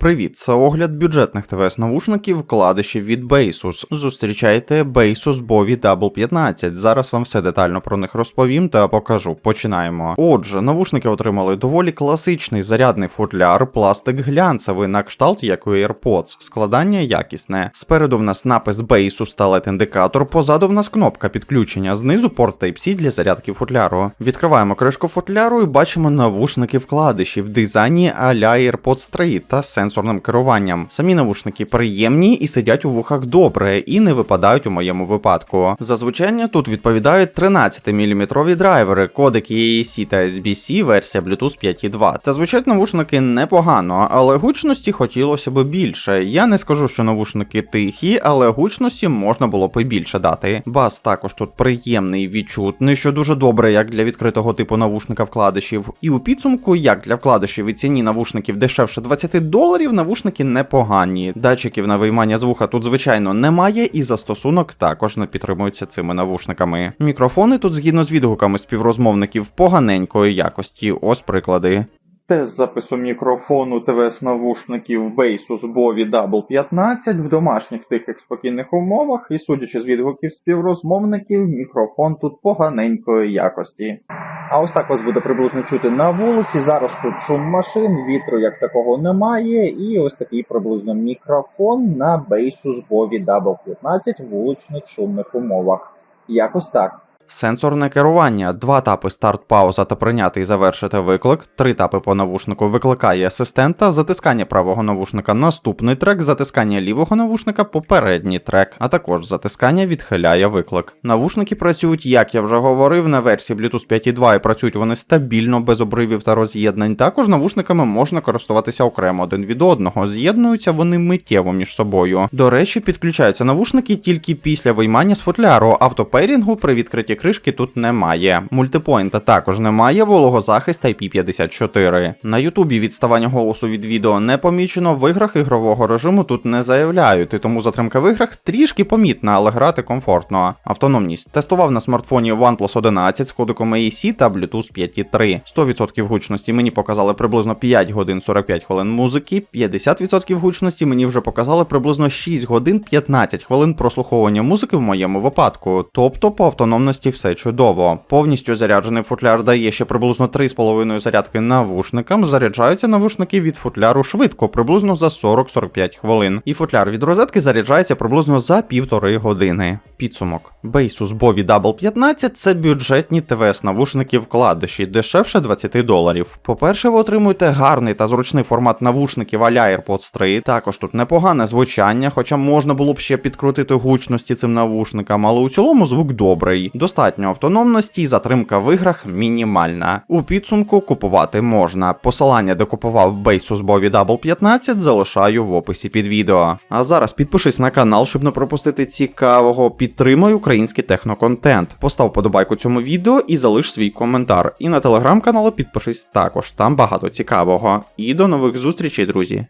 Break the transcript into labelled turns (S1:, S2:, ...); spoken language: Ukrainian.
S1: Привіт, це огляд бюджетних ТВС навушників вкладишів від Basus. Зустрічайте Basus Bowie Double 15. Зараз вам все детально про них розповім та покажу. Починаємо. Отже, навушники отримали доволі класичний зарядний футляр, пластик глянцевий на кшталт, як у AirPods. Складання якісне. Спереду в нас напис Basus та LED індикатор, позаду в нас кнопка підключення, знизу порт Type-C для зарядки футляру. Відкриваємо кришку футляру і бачимо навушники вкладиші в дизайні а-ля AirPods 3 та сенсорним керуванням. Самі навушники приємні і сидять у вухах добре, і не випадають у моєму випадку. Зазвичай тут відповідають 13-мм драйвери, кодек EAC та SBC, версія Bluetooth 5.2. Та звучать навушники непогано, але гучності хотілося б більше. Я не скажу, що навушники тихі, але гучності можна було б і більше дати. Бас також тут приємний відчутний, що дуже добре, як для відкритого типу навушника вкладишів. І у підсумку, як для вкладишів і ціні навушників дешевше 20 доларів, навушники непогані. Датчиків на виймання звука тут, звичайно, немає, і застосунок також не підтримується цими навушниками. Мікрофони тут, згідно з відгуками співрозмовників, поганенької якості. Ось приклади. Тест запису мікрофону ТВС навушників Basus Bowie Double 15 в домашніх тихих спокійних умовах, і судячи з відгуків співрозмовників, мікрофон тут поганенької якості. А ось так вас буде приблизно чути на вулиці. Зараз тут шум машин, вітру як такого немає, і ось такий приблизно мікрофон на бейсу з Бові W15 в вуличних шумних умовах. Якось так. Сенсорне керування, два тапи старт, пауза та прийняти і завершити виклик, три тапи по навушнику. Викликає асистента, затискання правого навушника. Наступний трек, затискання лівого навушника. Попередній трек, а також затискання відхиляє виклик. Навушники працюють, як я вже говорив, на версії Bluetooth 5.2 і працюють вони стабільно, без обривів та роз'єднань. Також навушниками можна користуватися окремо. Один від одного, з'єднуються вони миттєво між собою. До речі, підключаються навушники тільки після виймання з футляру, автоперінгу при відкритті кришки тут немає. Мультипойнта також немає, вологозахист IP54. На Ютубі відставання голосу від відео не помічено, в іграх ігрового режиму тут не заявляють, і тому затримка в іграх трішки помітна, але грати комфортно. Автономність тестував на смартфоні OnePlus 11 з кодеком AEC та Bluetooth 5.3. 100% гучності мені показали приблизно 5 годин 45 хвилин музики, 50% гучності мені вже показали приблизно 6 годин 15 хвилин прослуховування музики в моєму випадку. Тобто по автономності все чудово. Повністю заряджений футляр дає ще приблизно 3,5 зарядки навушникам. Заряджаються навушники від футляру швидко, приблизно за 40-45 хвилин. І футляр від розетки заряджається приблизно за півтори години. Підсумок. Basus Bowie Double 15 це бюджетні ТВС навушники вкладиші, дешевше 20 доларів. По-перше, ви отримуєте гарний та зручний формат навушників а-ля AirPods 3. Також тут непогане звучання, хоча можна було б ще підкрутити гучності цим навушникам, але у цілому звук добрий. Достатньо автономності і затримка в іграх мінімальна. У підсумку купувати можна. Посилання, де купував Basus Bowie Double 15, залишаю в описі під відео. А зараз підпишись на канал, щоб не пропустити цікавого. Підтримай український техноконтент. Постав подобайку цьому відео і залиш свій коментар. І на телеграм-канал підпишись також, там багато цікавого. І до нових зустрічей, друзі!